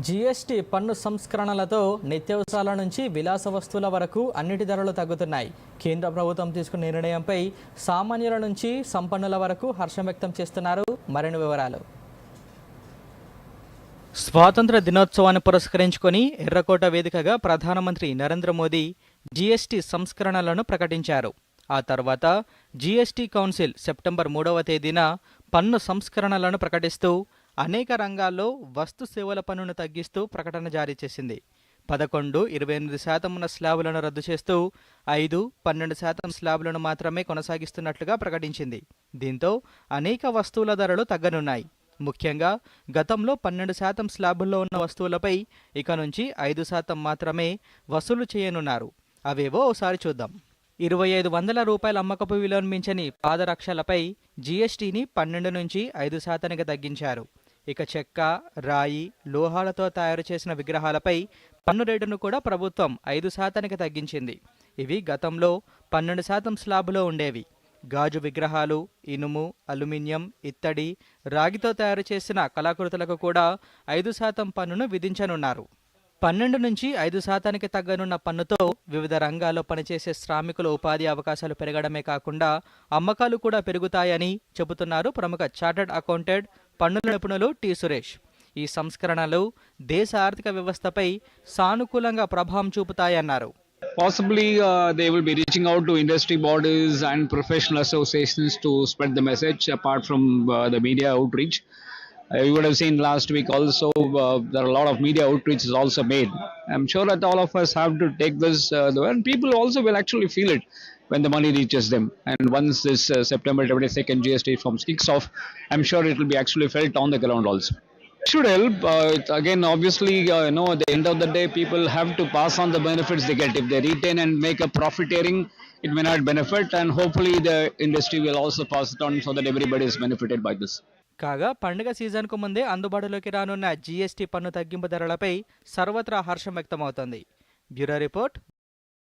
GST పన్ను సంస్కరణలతో నిత్యావసరాల నుంచి విలాస వస్తువుల వరకు అన్నిటి ధరలు తగ్గుతున్నాయి. కేంద్ర ప్రభుత్వం తీసుకున్న నిర్ణయంపై సామాన్యుల నుంచి సంపన్నుల వరకు హర్షం వ్యక్తం చేస్తున్నారు. మరిన్ని వివరాలు. స్వాతంత్ర దినోత్సవాన్ని పురస్కరించుకొని ఎర్రకోట వేదికగా ప్రధానమంత్రి నరేంద్ర మోదీ జీఎస్టీ సంస్కరణలను ప్రకటించారు. ఆ తర్వాత జీఎస్టీ కౌన్సిల్ సెప్టెంబర్ మూడవ తేదీన పన్ను సంస్కరణలను ప్రకటిస్తూ అనేక రంగాల్లో వస్తు సేవల పన్నును తగ్గిస్తూ ప్రకటన జారీ చేసింది. పదకొండు ఇరవై ఎనిమిది శాతం ఉన్న స్లాబులను రద్దు చేస్తూ ఐదు పన్నెండు శాతం స్లాబులను మాత్రమే కొనసాగిస్తున్నట్లుగా ప్రకటించింది. దీంతో అనేక వస్తువుల ధరలు తగ్గనున్నాయి. ముఖ్యంగా గతంలో పన్నెండు శాతం స్లాబుల్లో ఉన్న వస్తువులపై ఇక నుంచి ఐదు శాతం మాత్రమే వసూలు చేయనున్నారు. అవేవో ఓసారి చూద్దాం. ఇరవై ఐదు వందల రూపాయల అమ్మకపు విలువను మించని పాదరక్షలపై జీఎస్టీని పన్నెండు నుంచి ఐదు శాతానికి తగ్గించారు. ఇక చెక్క రాయి లోహాలతో తయారు చేసిన విగ్రహాలపై పన్ను రేటును కూడా ప్రభుత్వం ఐదు శాతానికి తగ్గించింది. ఇవి గతంలో పన్నెండు శాతం స్లాబులో ఉండేవి. గాజు విగ్రహాలు ఇనుము అల్యూమినియం ఇత్తడి రాగితో తయారు చేసిన కళాకృతులకు కూడా ఐదు శాతం పన్నును విధించనున్నారు. పన్నెండు నుంచి ఐదు శాతానికి తగ్గనున్న పన్నుతో వివిధ రంగాల్లో పనిచేసే శ్రామికుల ఉపాధి అవకాశాలు పెరగడమే కాకుండా అమ్మకాలు కూడా పెరుగుతాయని చెబుతున్నారు ప్రముఖ చార్టర్డ్ అకౌంటెంట్ పన్నుల నిపుణులు టి సురేష్ ఈ సంస్కరణలు దేశ ఆర్థిక వ్యవస్థపై సానుకూలంగా ప్రభావం చూపుతాయన్నారు Possibly, uh, they will be reaching out to industry bodies and professional associations to spread the message. Apart from uh, the media outreach, uh, you would have seen last week also uh, there are a lot of media outreach is also made. I'm sure that all of us have to take this, uh, and people also will actually feel it when the money reaches them. And once this uh, September 22nd GST form kicks off, I'm sure it will be actually felt on the ground also. should help. Uh, again, obviously, uh, you know, at the end of the day, people have to pass on the benefits they get. If they retain and make a profiteering, it may not benefit, and hopefully, the industry will also pass it on so that everybody is benefited by this. కాగా పండుగ సీజన్కు ముందే అందుబాటులోకి రానున్న GST పన్ను తగ్గింపు ధరలపై సర్వత్రా హర్షం వ్యక్తమవుతోంది. Bureau report